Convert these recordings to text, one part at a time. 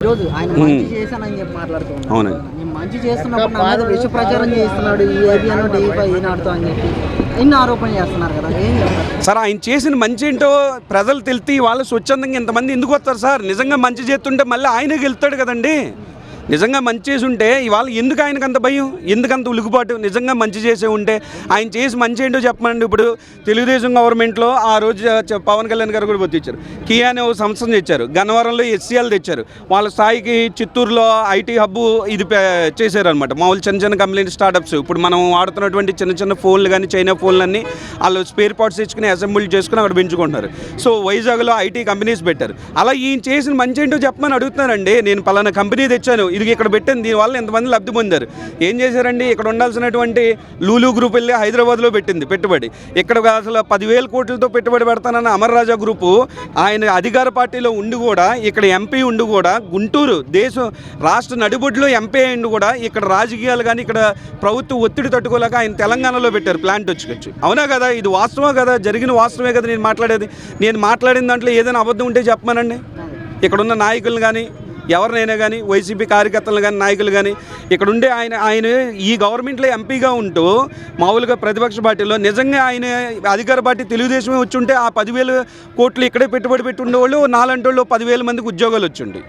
ఈరోజు ఆయన మంచి చేశానని చెప్పి మాట్లాడుతున్నాడు. అవునండి. నేను మంచి చేస్తున్నప్పుడు నా మీద విష ప్రచారం చేస్తున్నాడు ఈ ఏబిఎన్ డీపై ఈనాడుతో అని చెప్పి. ఇన్ని ఆరోపణలు చేస్తున్నారు కదా? ఏం చెప్తారు సార్ ఆయన చేసిన మంచి ఏంటో ప్రజలు తెలిసి వాళ్ళు స్వచ్ఛందంగా ఇంతమంది ఎందుకు వస్తారు సార్? నిజంగా మంచి చేస్తుంటే మళ్ళీ ఆయనే గెలుస్తాడు కదండి. నిజంగా మంచి చేసి ఉంటే ఇవాళ ఎందుకు ఆయనకు అంత భయం? ఎందుకంత ఉలుగుబాటు? ఉలుగుపాటు నిజంగా మంచి చేసే ఉంటే ఆయన చేసి మంచి ఏంటో చెప్పమండి ఇప్పుడు తెలుగుదేశం గవర్నమెంట్లో ఆ రోజు పవన్ కళ్యాణ్ గారు కూడా తెచ్చారు కియా అనే ఒక సంస్థను తెచ్చారు. గన్నవరంలో ఎస్సీఎల్ తెచ్చారు. వాళ్ళ స్థాయికి చిత్తూరులో ఐటీ హబ్బు ఇది చేశారనమాట మామూలు చిన్న చిన్న కంపెనీ స్టార్టప్స్ ఇప్పుడు మనం వాడుతున్నటువంటి చిన్న చిన్న ఫోన్లు కానీ చైనా ఫోన్లు అన్నీ వాళ్ళు స్పేర్ పార్ట్స్ తెచ్చుకుని అసెంబ్లీ చేసుకుని అక్కడ పెంచుకుంటున్నారు. సో వైజాగ్లో ఐటీ కంపెనీస్ పెట్టారు. అలా ఈయన చేసిన మంచి ఏంటో చెప్పమని అడుగుతున్నానండి నేను పలానా కంపెనీ తెచ్చాను. ఇది ఇక్కడ పెట్టింది దీనివల్ల ఎంతమంది లబ్ధి పొందారు? ఏం చేశారండి? ఇక్కడ ఉండాల్సినటువంటి లూలు గ్రూప్ వెళ్ళి హైదరాబాద్లో పెట్టింది పెట్టుబడి. ఇక్కడ అసలు పదివేల కోట్లతో పెట్టుబడి పెడతానన్న అమర్ రాజా గ్రూపు ఆయన అధికార పార్టీలో ఉండి కూడా ఇక్కడ ఎంపీ ఉండి కూడా గుంటూరు దేశం రాష్ట్ర నడిబొడ్లో ఎంపీ అయింది కూడా ఇక్కడ రాజకీయాలు కానీ ఇక్కడ ప్రభుత్వ ఒత్తిడి తట్టుకోలేక ఆయన తెలంగాణలో పెట్టారు ప్లాంట్ వచ్చుకొచ్చి. అవునా కదా? ఇది వాస్తవం కదా? జరిగిన వాస్తవమే కదా నేను మాట్లాడేది? నేను మాట్లాడిన దాంట్లో ఏదైనా అబద్ధం ఉంటే చెప్పమానండి. ఇక్కడున్న నాయకులు కానీ ఎవరినైనా కానీ వైసీపీ కార్యకర్తలు కానీ నాయకులు కానీ ఇక్కడ ఉండే ఆయన ఆయన ఈ గవర్నమెంట్లో ఎంపీగా ఉంటూ మామూలుగా ప్రతిపక్ష పార్టీలో నిజంగా ఆయన అధికార పార్టీ తెలుగుదేశమే వచ్చి ఉంటే ఆ పదివేల కోట్లు ఇక్కడే పెట్టుబడి పెట్టి ఉండేవాళ్ళు నాలంటి వాళ్ళు పదివేల మందికి ఉద్యోగాలు వచ్చుండే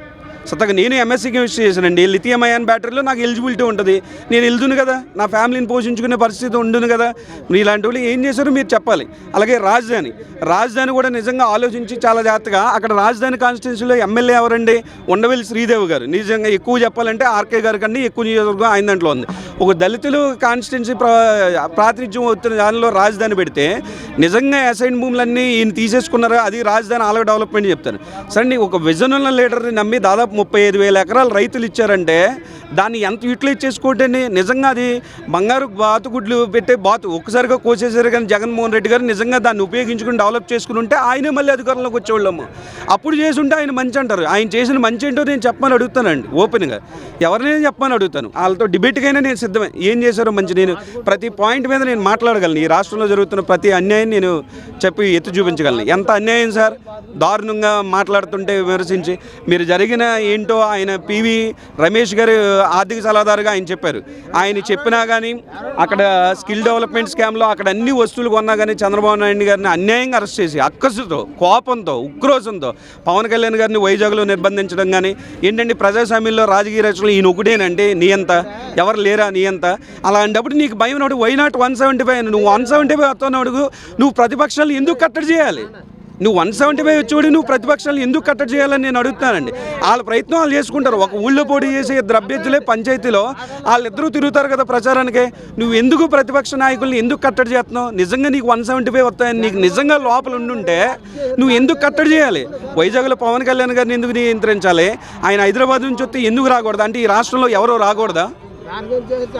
సతగా నేను ఎంఎస్సీ కెమిస్ట్రీ చేశానండి. లిథియం అయాన్ బ్యాటరీలో నాకు ఎలిజిబిలిటీ ఉంటుంది. నేను వెళ్తును కదా. నా ఫ్యామిలీని పోషించుకునే పరిస్థితి ఉండును కదా. మీరు ఇలాంటి వాళ్ళు ఏం చేశారో మీరు చెప్పాలి. అలాగే రాజధాని. రాజధాని కూడా నిజంగా ఆలోచించి చాలా జాగ్రత్తగా అక్కడ రాజధాని కాన్స్టిట్యున్సీలో ఎమ్మెల్యే ఎవరండి? ఉండవెల్లి శ్రీదేవి గారు. నిజంగా ఎక్కువ చెప్పాలంటే ఆర్కే గారి కన్నా ఎక్కువ నియోజకవర్గం ఆయన దాంట్లో ఉంది. ఒక దళితులు కాన్స్టిట్యున్సీ ప్రా ప్రాతినిధ్యం అవుతున్న దానిలో రాజధాని పెడితే నిజంగా అసైన్ భూములన్నీ ఈయన తీసేసుకున్నారా? అది రాజధాని ఆలగ డెవలప్మెంట్ చెప్తాను సరే ఒక విజన్ ఉన్న లీడర్ని నమ్మి దాదాపు ముప్పై ఐదు వేల ఎకరాలు రైతులు ఇచ్చారంటే దాన్ని ఎంత యూటిలైజ్ చేసుకోవటండి నిజంగా అది బంగారు బాతుగుడ్లు పెట్టే బాతు ఒక్కసారిగా కోసేసారు కానీ జగన్మోహన్ రెడ్డి గారు నిజంగా దాన్ని ఉపయోగించుకుని డెవలప్ చేసుకుని ఉంటే ఆయనే మళ్ళీ అధికారంలోకి వచ్చేవాళ్ళము అప్పుడు చేసి ఉంటే ఆయన మంచి అంటారు. ఆయన చేసిన మంచి ఏంటో నేను చెప్పమని అడుగుతానండి ఓపెన్గా. ఎవరినైనా చెప్పమని అడుగుతాను. వాళ్ళతో డిబేట్కైనా నేను సిద్ధమే. ఏం చేశారో మంచి నేను ప్రతి పాయింట్ మీద నేను మాట్లాడగలను. ఈ రాష్ట్రంలో జరుగుతున్న ప్రతి అన్యాయం నేను చెప్పి ఎత్తి చూపించగలను. ఎంత అన్యాయం సార్? దారుణంగా మాట్లాడుతుంటే విమర్శించి మీరు జరిగిన ఏంటో ఆయన పివి రమేష్ గారు ఆర్థిక సలహాదారుగా ఆయన చెప్పారు. ఆయన చెప్పినా కానీ అక్కడ స్కిల్ డెవలప్మెంట్ స్కామ్లో అక్కడ అన్ని వస్తువులు కొన్నా కానీ చంద్రబాబు నాయుడు గారిని అన్యాయంగా అరెస్ట్ చేసి అక్కసుతో కోపంతో ఉక్రోషంతో పవన్ కళ్యాణ్ గారిని వైజాగ్లో నిర్బంధించడం కానీ ఏంటంటే ప్రజాస్వామ్యంలో రాజకీయ రచనలు ఈయన ఒకటేనంటే నీ ఎవరు లేరా నీ అంత అలాంటప్పుడు నీకు భయం అడుగు why not one seventy five నువ్వు వన్ సెవెంటీ ఫైవ్ వస్తావు అడుగు. నువ్వు ప్రతిపక్షాలు ఎందుకు కట్టడి చేయాలి? నువ్వు వన్ సెవెంటీ ఫైవ్ వచ్చి నువ్వు ప్రతిపక్షాలను ఎందుకు కట్టడి చేయాలని నేను అడుగుతానండి వాళ్ళ ప్రయత్నం వాళ్ళు చేసుకుంటారు. ఒక ఊళ్ళో పోటీ చేసే ఇద్దరు అభ్యర్థులే పంచాయతీలో వాళ్ళిద్దరూ తిరుగుతారు కదా ప్రచారానికి. నువ్వు ఎందుకు ప్రతిపక్ష నాయకుల్ని ఎందుకు కట్టడి చేస్తున్నావు? నిజంగా నీకు వన్ సెవెంటీ ఫైవ్ వస్తాయని నీకు నిజంగా లోపల ఉండుంటే నువ్వు ఎందుకు కట్టడి చేయాలి? వైజాగ్లో పవన్ కళ్యాణ్ గారిని ఎందుకు నియంత్రించాలి? ఆయన హైదరాబాద్ నుంచి వస్తే ఎందుకు రాకూడదు? అంటే ఈ రాష్ట్రంలో ఎవరో రాకూడదా?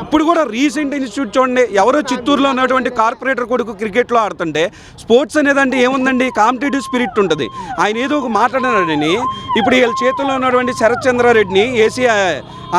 ఇప్పుడు కూడా రీసెంట్ ఇన్స్టిట్యూట్ చూడండి ఎవరో చిత్తూరులో ఉన్నటువంటి కార్పొరేటర్ కొడుకు క్రికెట్లో ఆడుతుంటే స్పోర్ట్స్ అనేదంటే ఏముందండి? కాంపిటేటివ్ స్పిరిట్ ఉంటుంది. ఆయన ఏదో ఒక మాట్లాడినాడని ఇప్పుడు వీళ్ళ చేతుల్లో ఉన్నటువంటి Sarath చంద్రారెడ్డిని AC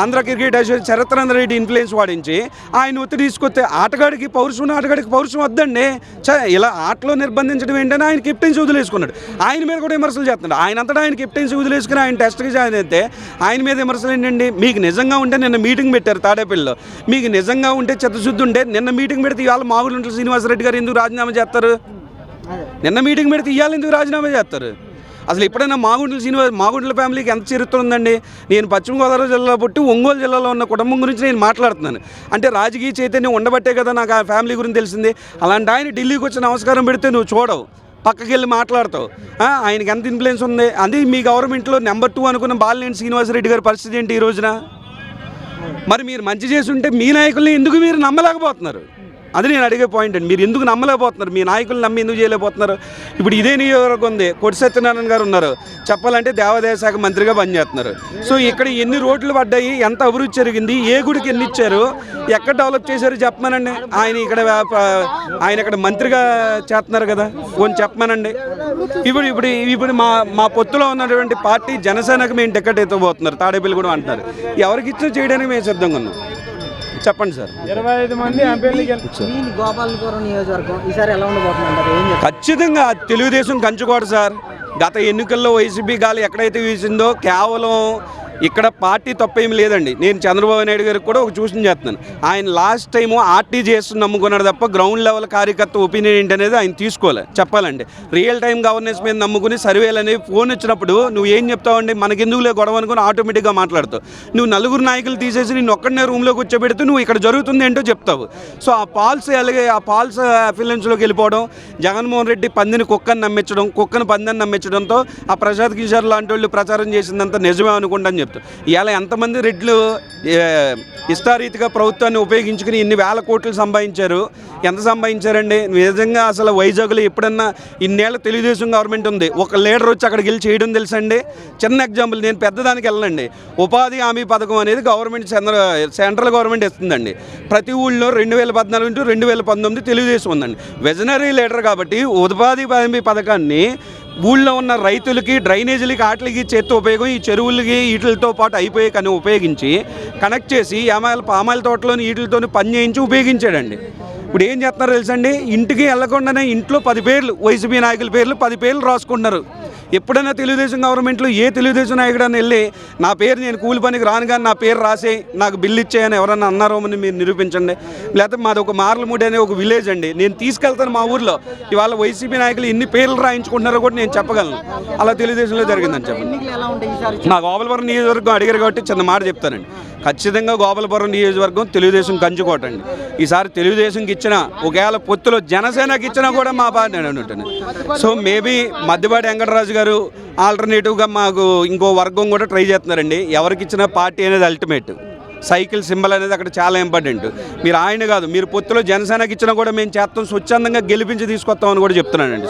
Andhra cricket association Sarath Reddy influence వాడించి ఆయన ఒత్తిడి తీసుకొస్తే ఆటగాడికి పౌరుషం ఆటగాడికి పౌరుషం వద్దండి. చ ఇలా ఆటలో నిర్బంధించడం ఏంటని ఆయన కెప్టెన్సీ వదిలేసుకున్నాడు ఆయన మీద కూడా విమర్శలు చేస్తున్నాడు. ఆయన అంతటా ఆయన కెప్టెన్సీ వదిలేసుకుని ఆయన టెస్ట్కి జాయిన్ అయితే ఆయన మీద విమర్శలు ఏంటండి? మీకు నిజంగా ఉంటే నిన్న మీటింగ్ పెట్టారు తాడేపల్లిలో. మీకు నిజంగా ఉంటే చిత్తశుద్ధి ఉంటే నిన్న మీటింగ్ పెడితే ఇవాళ మాగుంట్ల శ్రీనివాసరెడ్డి గారు ఎందుకు రాజీనామా చేస్తారు? నిన్న మీటింగ్ పెడితే ఇవాళ ఎందుకు రాజీనామా చేస్తారు? అసలు ఎప్పుడైనా మాగుంట్ల శ్రీనివాస్ మాగుంట్ల ఫ్యామిలీకి ఎంత చరిత్ర ఉందండి నేను పశ్చిమ గోదావరి జిల్లాలో పుట్టి ఒంగోలు జిల్లాలో ఉన్న కుటుంబం గురించి నేను మాట్లాడుతున్నాను. అంటే రాజకీయ చైతన్యం ఉండబట్టే కదా నాకు ఆ ఫ్యామిలీ గురించి తెలిసింది. అలాంటి ఆయన ఢిల్లీకి వచ్చి నమస్కారం పెడితే నువ్వు చూడవు. పక్కకి వెళ్ళి మాట్లాడతావు. ఆ, ఆయనకి ఎంత ఇన్ఫ్లుయెన్స్ ఉంది? అది మీ గవర్నమెంట్లో నెంబర్ టూ అనుకున్న బాలినేని శ్రీనివాసరెడ్డి గారి పరిస్థితి ఏంటి ఈ రోజున? మరి మీరు మంచి చేసి ఉంటే మీ నాయకుల్ని ఎందుకు మీరు నమ్మలేకపోతున్నారు? అది నేను అడిగే పాయింట్ అండి. మీరు ఎందుకు నమ్మలేకపోతున్నారు? మీ నాయకులు నమ్మి ఎందుకు చేయలేకపోతున్నారు? ఇప్పుడు ఇదే నియోజకవర్గం ఉంది. కొట్టి సత్యనారాయణ గారు ఉన్నారు. చెప్పాలంటే దేవాదాయ శాఖ మంత్రిగా పనిచేస్తున్నారు. సో ఇక్కడ ఎన్ని రోడ్లు పడ్డాయి? ఎంత అభివృద్ధి జరిగింది? ఏ గుడికి ఎన్ని ఇచ్చారు? ఎక్కడ డెవలప్ చేశారు? చెప్పమనండి. ఆయన ఇక్కడ ఆయన ఇక్కడ మంత్రిగా చేస్తున్నారు కదా. కొంచెం చెప్పమనండి. ఇప్పుడు ఇప్పుడు ఇప్పుడు మా మా పొత్తులో ఉన్నటువంటి పార్టీ జనసేనకు మేము టికెట్ ఎత్తబోతున్నారు. తాడేపల్లి కూడా అంటున్నారు. ఎవరికి ఇచ్చినా చేయడానికి మేము సిద్ధంగా ఉన్నాం. చెప్పండి సార్. ఇరవై ఐదు మంది ఎంపీలు ఈ గోపాలపురం నియోజకవర్గం ఈసారి ఎలా ఉండబోతుందంటారు ఖచ్చితంగా తెలుగుదేశం కంచుకోడు సార్. గత ఎన్నికల్లో వైసీపీ గాలి ఎక్కడైతే వీసిందో కేవలం ఇక్కడ పార్టీ తప్పేమి లేదండి. నేను చంద్రబాబు నాయుడు గారికి కూడా ఒక సూచన చేస్తున్నాను. ఆయన లాస్ట్ టైము ఆర్టీజీఎస్ నమ్ముకున్నాడు తప్ప గ్రౌండ్ లెవెల్ కార్యకర్త ఒపీనియన్ ఏంటనేది ఆయన తీసుకోవాలి చెప్పాలండి. రియల్ టైం గవర్నెన్స్ మీద నమ్ముకుని సర్వేలు అనేవి ఫోన్ ఇచ్చినప్పుడు నువ్వు ఏం చెప్తావండి? మనకెందుకులే గొడవ అనుకుని ఆటోమేటిక్గా మాట్లాడుతావు. నువ్వు నలుగురు నాయకులు తీసేసి నేను ఒక్కడనే రూమ్లో కూర్చోబెడితే నువ్వు ఇక్కడ జరుగుతుంది ఏంటో చెప్తావు. సో ఆ పాల్స్ అలాగే ఆ పాల్స్ అఫిలెన్స్లోకి వెళ్ళిపోవడం జగన్మోహన్ రెడ్డి పందిని కుక్కని నమ్మించడం కుక్కను పందిని నమ్మించడంతో ఆ ప్రసాద్ కిషోర్ లాంటి వాళ్ళు ప్రచారం చేసిందంతా నిజమే అనుకుంటా అని ప్రభుత్వం. ఇలా ఎంతమంది రెడ్లు ఇష్టారీతిగా ప్రభుత్వాన్ని ఉపయోగించుకుని ఇన్ని వేల కోట్లు సంపాదించారు? ఎంత సంపాదించారండి? నిజంగా అసలు వైజాగ్లో ఎప్పుడన్నా ఇన్నేళ్ళ తెలుగుదేశం గవర్నమెంట్ ఉంది. ఒక లీడర్ వచ్చి అక్కడికి వెళ్ళి చేయడం తెలుసండి చిన్న ఎగ్జాంపుల్ నేను పెద్దదానికి వెళ్ళండి ఉపాధి హామీ పథకం అనేది గవర్నమెంట్ చంద్ర సెంట్రల్ గవర్నమెంట్ ఇస్తుందండి. ప్రతి ఊళ్ళో రెండు వేల పద్నాలుగు నుంచి రెండు వేల పంతొమ్మిది తెలుగుదేశం ఉందండి. విజనరీ లీడర్ కాబట్టి ఉపాధి హామీ పథకాన్ని ఊళ్ళో ఉన్న రైతులకి డ్రైనేజీలకి ఆటలకి చేత్తో ఉపయోగం ఈ చెరువులకి వీటితో పాటు అయిపోయే కానీ ఉపయోగించి కనెక్ట్ చేసి యామాయిల పామాయిల తోటలోని వీటితో పని చేయించి ఉపయోగించాడండి. ఇప్పుడు ఏం చేస్తున్నారు తెలుసండి? ఇంటికి వెళ్ళకుండానే ఇంట్లో పది పేర్లు వైసీపీ నాయకుల పేర్లు పది పేర్లు రాసుకుంటున్నారు. ఎప్పుడైనా తెలుగుదేశం గవర్నమెంట్లో ఏ తెలుగుదేశం నాయకుడని వెళ్ళి నా పేరు నేను కూలి పనికి రాను కానీ నా పేరు రాసే నాకు బిల్లు ఇచ్చేయని ఎవరన్నా అన్నారో అని మీరు నిరూపించండి. లేకపోతే మాది ఒక మార్లమూడి అనే ఒక విలేజ్ అండి. నేను తీసుకెళ్తాను మా ఊర్లో. ఇవాళ వైసీపీ నాయకులు ఎన్ని పేర్లు రాయించుకుంటున్నారో కూడా నేను చెప్పగలను. అలా తెలుగుదేశంలో జరిగిందని చెప్పండి. నా గోపాలపురం నియోజకవర్గం అడిగారు కాబట్టి చిన్న మాట చెప్తానండి. ఖచ్చితంగా గోపాలపురం నియోజకవర్గం తెలుగుదేశం కంచుకోటండి ఈసారి తెలుగుదేశంకి ఇచ్చిన ఒకవేళ పొత్తులో జనసేనకి ఇచ్చినా కూడా మా బాధ ఉంటాను సో మేబీ మధ్యపాటి వెంకటరాజు గారు ఆల్టర్నేటివ్గా మాకు ఇంకో వర్గం కూడా ట్రై చేస్తున్నారండి. ఎవరికి ఇచ్చిన పార్టీ అనేది అల్టిమేట్. సైకిల్ సింబల్ అనేది అక్కడ చాలా ఇంపార్టెంట్. మీరు ఆయన కాదు మీరు పొత్తులో జనసేనకి ఇచ్చినా కూడా మేము చేస్తాం స్వచ్ఛందంగా గెలిపించి తీసుకొస్తామని కూడా చెప్తున్నానండి.